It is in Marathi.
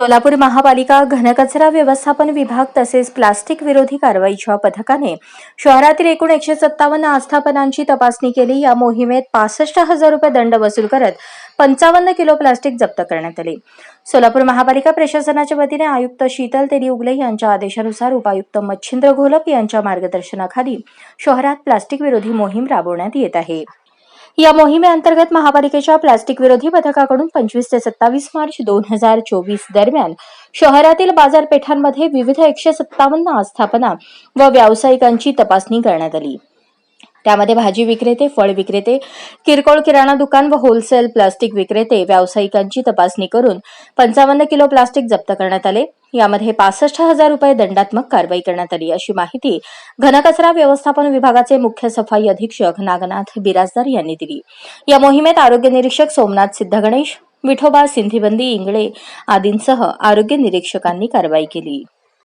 सोलापूर महापालिका घनकचरा व्यवस्थापन विभाग तसेच प्लास्टिक विरोधी कारवाईच्या पथकाने शहरातील एकूण एकशे सत्तावन्न आस्थापनांची तपासणी केली. या मोहिमेत पासष्ट हजार रुपये दंड वसूल करत पंचावन्न किलो प्लास्टिक जप्त करण्यात आले. सोलापूर महापालिका प्रशासनाच्या वतीने आयुक्त शीतल तेरी उगले यांच्या आदेशानुसार उपायुक्त मच्छिंद्र घोलप यांच्या मार्गदर्शनाखाली शहरात प्लास्टिक विरोधी मोहीम राबवण्यात येत आहे. या मोहिमेअंतर्गत महापालिकेच्या प्लास्टिक विरोधी पथकाकडून पंचवीस ते सत्तावीस मार्च दोन हजार चोवीस दरम्यान शहरातील बाजारपेठांमध्ये विविध एकशे सत्तावन्न आस्थापना व व्यावसायिकांची तपासणी करण्यात आली. त्यामध्ये भाजी विक्रेते फळ विक्रेते किरकोळ किराणा दुकान व होलसेल प्लास्टिक विक्रेते व्यावसायिकांची तपासणी करून पंचावन्न किलो प्लास्टिक जप्त करण्यात आले. यामध्ये पासष्ट हजार रुपये दंडात्मक कारवाई करण्यात आली. अशी माहिती घनकचरा व्यवस्थापन विभागाचे मुख्य सफाई अधीक्षक नागनाथ बिराजदार यांनी दिली. या मोहिमेत आरोग्य निरीक्षक सोमनाथ सिद्धगणेश विठोबा सिंधीबंदी इंगळे आदींसह आरोग्य निरीक्षकांनी कारवाई केली.